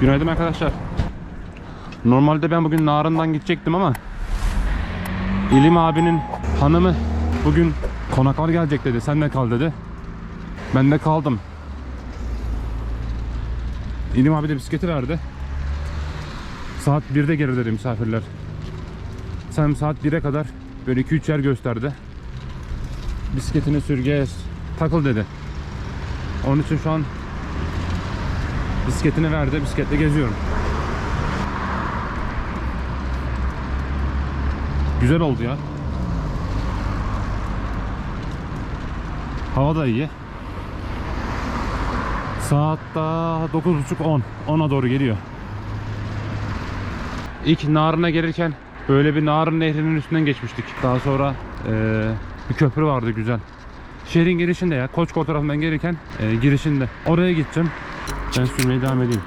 Günaydın arkadaşlar. Normalde ben bugün Narın'dan gidecektim ama İlim abinin hanımı bugün konaklar gelecek dedi. Sen de kal dedi. Ben de kaldım. İlim abi de bisikleti verdi. Saat 1'de gelir dedi misafirler. Sen saat 1'e kadar böyle 2-3 yer gösterdi. Bisikletini sür gez, takıl dedi. Onun için şu an bisikletini verdi, bisikletle geziyorum. Güzel oldu ya. Hava da iyi. Saat daha 9.30-10. 10'a doğru geliyor. İlk Narın'a gelirken böyle bir Narın Nehri'nin üstünden geçmiştik. Daha sonra eee, bir köprü vardı güzel. Şehrin girişinde ya. Koçkor tarafından gelirken eee, girişinde. Oraya gideceğim. Ben sürmeye devam edeyim.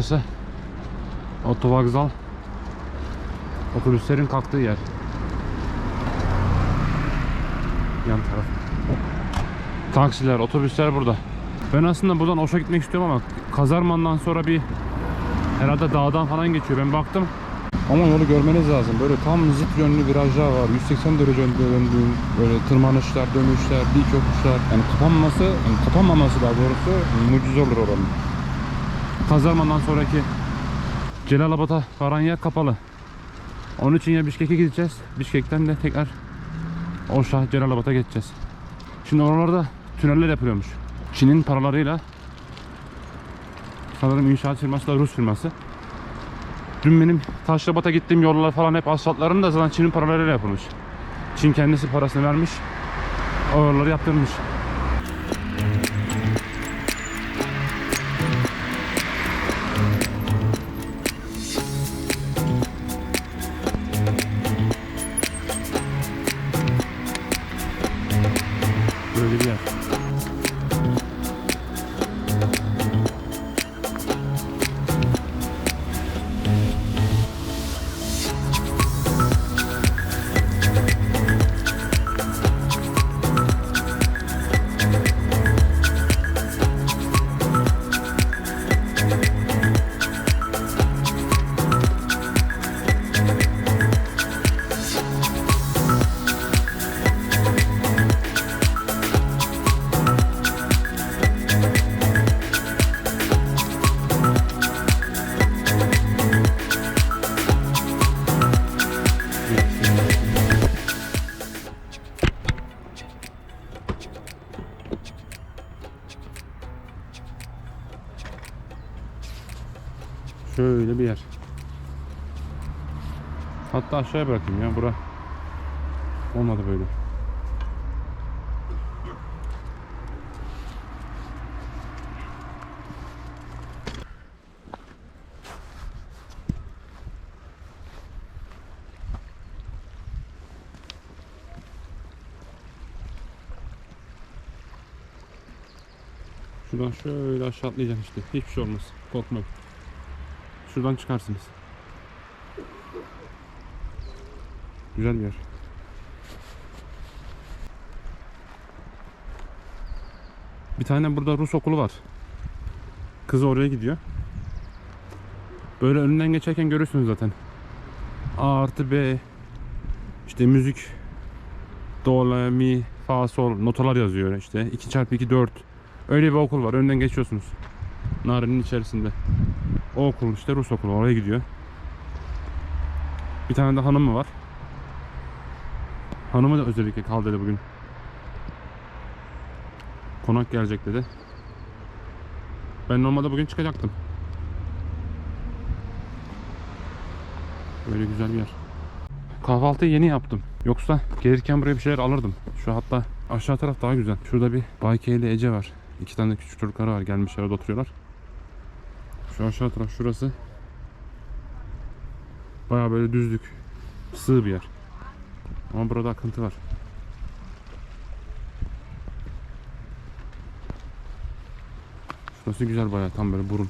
Burası otovokzal otobüslerin kalktığı yer. Yan taraf. Taksiler, otobüsler burada. Ben aslında buradan Oş'a gitmek istiyorum ama Kazarman'dan sonra bir herhalde dağdan falan geçiyor. Ben baktım. Ama yolu görmeniz lazım. Böyle tam zıt yönlü virajlar var. 180 derece döndüğün böyle tırmanışlar, dönüşler, dik yokuşlar. Yani kapanması, yani kapanmaması daha doğrusu mucize olur oranın. Kazarman'dan sonraki Celalabad'a varan yer kapalı. Onun için ya Bişkek'e gideceğiz. Bişkek'ten de tekrar Oşa, Celalabad'a geçeceğiz. Şimdi oralarda tüneller yapılıyormuş. Çin'in paralarıyla sanırım inşaat firması da Rus firması. Dün benim Taşrabat'a gittiğim yollar falan hep asfaltların da zaten Çin'in paralarıyla yapılmış. Çin kendisi parasını vermiş. O yolları yaptırmış. Şöyle bir yer. Hatta aşağıya bırakayım ya bura. Olmadı böyle. Şuradan şöyle aşağı atlayacaksın işte. Hiçbir şey olmaz. Korkma. Şuradan çıkarsınız. Güzel bir yer. Bir tane burada Rus okulu var. Kız oraya gidiyor. Böyle önünden geçerken görürsünüz zaten. A artı B işte müzik Do, La, Mi, Fa, Sol notalar yazıyor işte. 2 çarpı 2 4 Öyle bir okul var. Önden geçiyorsunuz. Narin'in içerisinde. O okul işte Rus okulu oraya gidiyor. Bir tane de hanımı var. Hanımı da özellikle kal dedi bugün. Konak gelecek dedi. Ben normalde bugün çıkacaktım. Böyle güzel bir yer. Kahvaltıyı yeni yaptım. Yoksa gelirken buraya bir şeyler alırdım. Şu hatta aşağı taraf daha güzel. Şurada bir Baykeyli Ece var. İki tane küçük çocuklar var. Gelmişler orada oturuyorlar. Şu aşağı taraf şurası. Baya böyle düzlük. Sığ bir yer. Ama burada akıntı var. Şurası güzel baya tam böyle burun.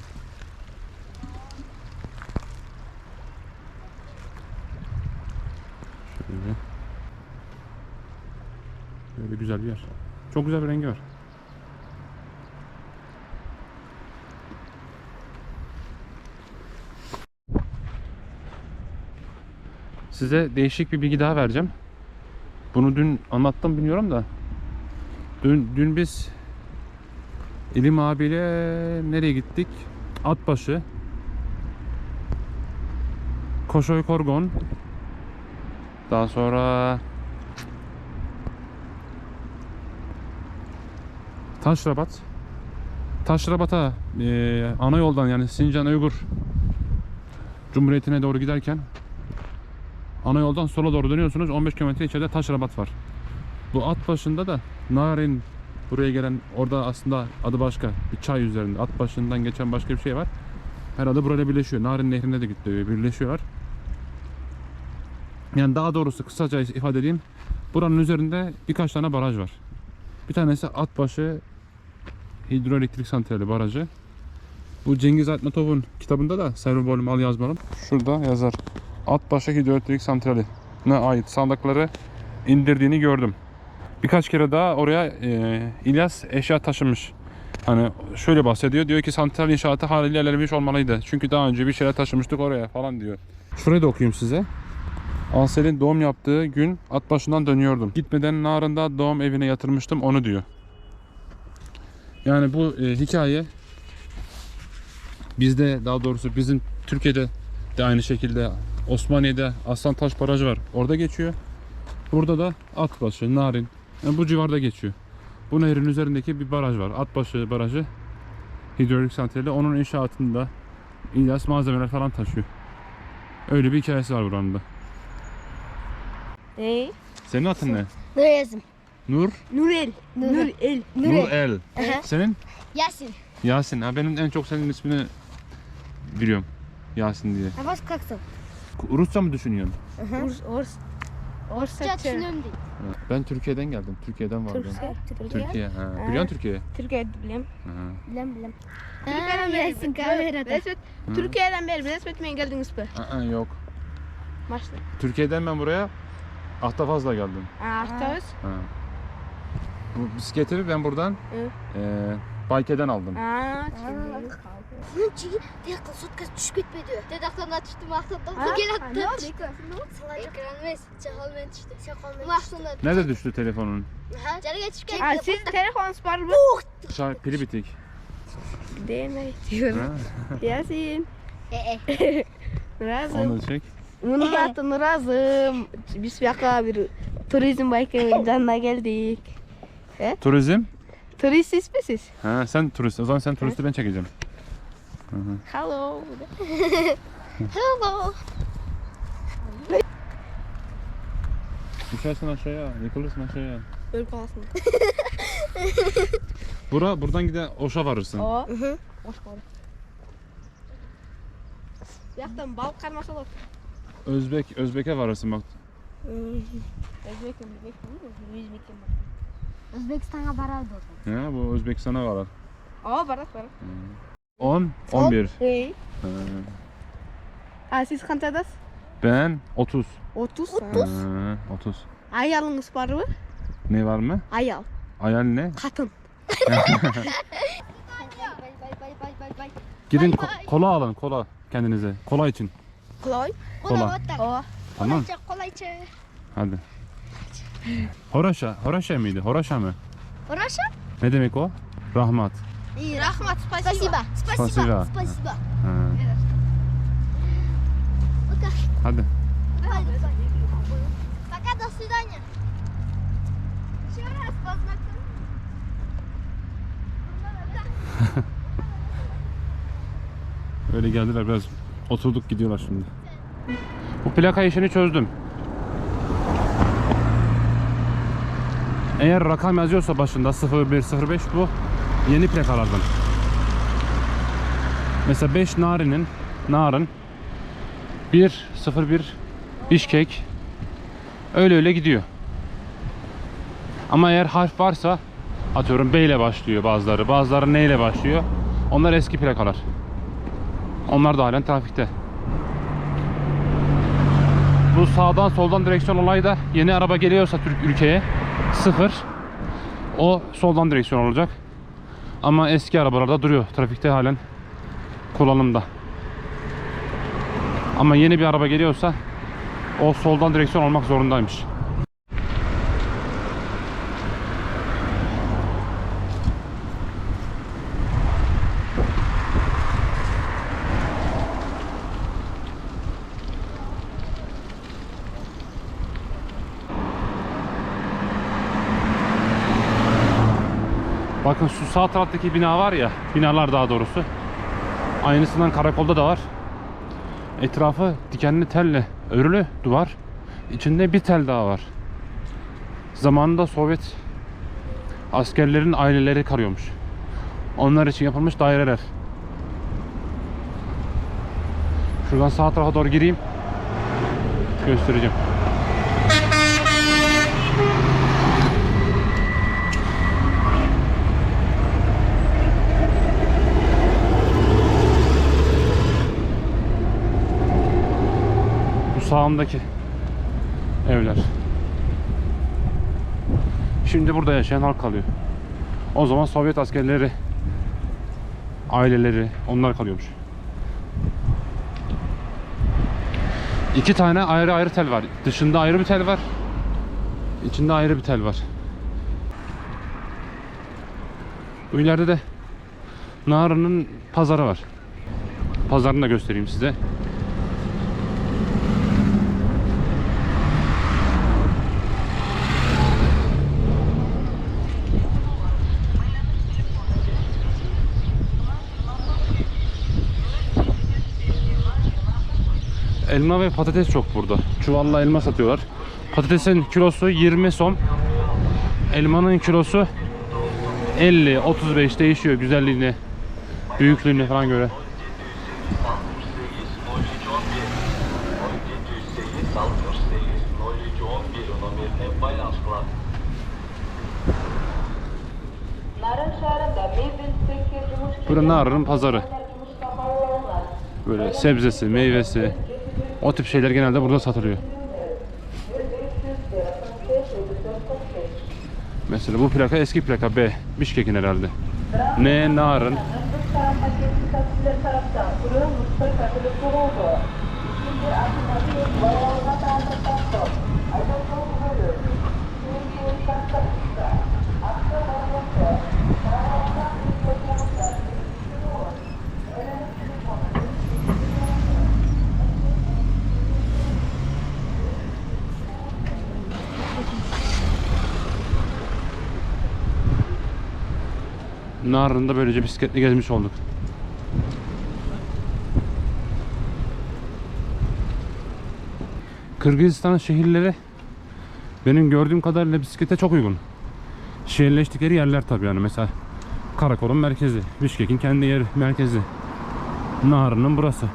Şöyle. Böyle güzel bir yer. Çok güzel bir rengi var. Size değişik bir bilgi daha vereceğim. Bunu dün anlattım bilmiyorum da. Dün, dün biz İlim abiyle nereye gittik? Atbaşı. Koşoy Korgon. Daha sonra Taşrabat. Taşrabat'a eee ana yoldan yani Sincan Uygur Cumhuriyeti'ne doğru giderken ana yoldan sola doğru dönüyorsunuz. 15 kilometre içeride Taşrabat var. Bu at başında da Narin buraya gelen orada aslında adı başka bir çay üzerinde at başından geçen başka bir şey var. Herhalde burayla birleşiyor. Narin nehrinde de gitti birleşiyorlar. Yani daha doğrusu kısaca ifade edeyim. Buranın üzerinde birkaç tane baraj var. Bir tanesi Atbaşı Hidroelektrik Santrali Barajı. Bu Cengiz Aytmatov'un kitabında da Servo Bolum al yazmalım. Şurada yazar. Atbaşı Hidroelektrik Santrali ne ait sandakları indirdiğini gördüm. Birkaç kere daha oraya e, İlyas eşya taşımış. Hani şöyle bahsediyor. Diyor ki santral inşaatı haliyle ilerlemiş olmalıydı. Çünkü daha önce bir şeyler taşımıştık oraya falan diyor. Şurayı da okuyayım size. Ansel'in doğum yaptığı gün at başından dönüyordum. Gitmeden Narın'da doğum evine yatırmıştım onu diyor. Yani bu e, hikaye bizde daha doğrusu bizim Türkiye'de de aynı şekilde Osmaniye'de Aslantaş Barajı var. Orada geçiyor. Burada da Atbaşı, Narin yani bu civarda geçiyor. Bu nehrin üzerindeki bir baraj var. Atbaşı Barajı hidrolik santrali. Onun inşaatında İlyas malzemeler falan taşıyor. Öyle bir hikayesi var buranın da. Ne? Senin adın ne? Nur yazım. Nur? Nurel. Nurel. Nur El. Aha. Senin? Yasin. Yasin. Ha benim en çok senin ismini biliyorum. Yasin diye. Nefes kalksın. Rusça mı düşünüyorsun? Ors. Ors. Türkçe düşünüyorum değil. Ben Türkiye'den geldim. Türkiye'den vardım. Türkiye. Türkiye. Ha. Biliyorsun Türkiye? Türkiye biliyorum. Bilem bilem. Türkiye'den beri. Yasin kamerada. Türkiye'den beri resmet mi geldiniz mi? Aa, yok. Maçta. Türkiye'den ben buraya Ahtapaz'la geldim. Ahtaus. Ha. Bu bisikleti ben buradan Evet. Bayke'den aldım. Aa, Çünkü dakika sotka düşüp gitmedi. Dedaktan açtım aklımdan. Ha? Bu gel Ha, ne oldu? attı. Ekran mes. Çakal men düştü. Çakal men düştü. Nerede düştü telefonun? Ha, geçip Aa, geldi. siz telefon spor mu? Şarj pili bitik. Değil diyorum. Ha. Yasin. E e. Razım. Onu çek. Bunu zaten razım. Biz bir dakika bir turizm baykanına geldik. Turizm. Turist ismi siz. Ha sen turist. O zaman sen turisti ben çekeceğim. Hı hı. Hello. Hello. Düşersin aşağıya, yıkılırsın aşağıya. Öl kalsın. Bura, buradan gide Oş'a varırsın. O. Hoş bulduk. Yaktan bal karması olur. Özbek, Özbek'e varırsın bak. Özbekim, Özbekim, Özbekim. Özbekistan'a barar doğdu. Ya bu Özbekistan'a varır. Aa, barat barat. 10, 11. Hey. Ha. Ha, siz kantadas? Ben 30. 30. Ha, 30. Ayalınız var mı? Ne var mı? Ayal. Ayal ne? Bay. Gidin ko- kola alın kola kendinize. Kola için. Kloy. Kola. Kola. O. Tamam. Kolayca kolayca. Hadi. Horaşa. Horaşa mıydı? Horaşa mı? Хорошо? Ne demek o? Rahmat. İyi. Rahmat, spasiba. Спасибо. Спасибо. Спасибо. Спасибо. Ha. Пока. Hadi. Пока, до свидания. Еще раз познакомимся. Öyle geldiler biraz oturduk gidiyorlar şimdi. Bu plaka işini çözdüm. Eğer rakam yazıyorsa başında 0105 bu Yeni plakalardan. Mesela 5 Nari'nin Narın 1 01 Bişkek öyle öyle gidiyor. Ama eğer harf varsa atıyorum B ile başlıyor bazıları. Bazıları N ile başlıyor. Onlar eski plakalar. Onlar da halen trafikte. Bu sağdan soldan direksiyon olayı da yeni araba geliyorsa Türk ülkeye sıfır. O soldan direksiyon olacak. Ama eski arabalarda duruyor. Trafikte halen kullanımda. Ama yeni bir araba geliyorsa o soldan direksiyon olmak zorundaymış. Bakın şu sağ taraftaki bina var ya, binalar daha doğrusu. Aynısından karakolda da var. Etrafı dikenli telle örülü duvar. İçinde bir tel daha var. Zamanında Sovyet askerlerin aileleri karıyormuş. Onlar için yapılmış daireler. Şuradan sağ tarafa doğru gireyim. Göstereceğim. Bu sağımdaki evler. Şimdi burada yaşayan halk kalıyor. O zaman Sovyet askerleri, aileleri, onlar kalıyormuş. İki tane ayrı ayrı tel var. Dışında ayrı bir tel var. İçinde ayrı bir tel var. Bu ileride de Narı'nın pazarı var. Pazarını da göstereyim size. Elma ve patates çok burada. Çuvalla elma satıyorlar. Patatesin kilosu 20 som. Elmanın kilosu 50, 35 değişiyor güzelliğine, büyüklüğüne falan göre. Burası Narı'nın pazarı. Böyle sebzesi, meyvesi, o tip şeyler genelde burada satılıyor. Mesela bu plaka eski plaka B. Bişkek'in herhalde. N Narın. Narın'da böylece bisikletle gezmiş olduk. Kırgızistan şehirleri benim gördüğüm kadarıyla bisiklete çok uygun. Şehirleştikleri yerler tabii yani mesela Karakol'un merkezi, Bişkek'in kendi yeri merkezi. Narın'ın burası.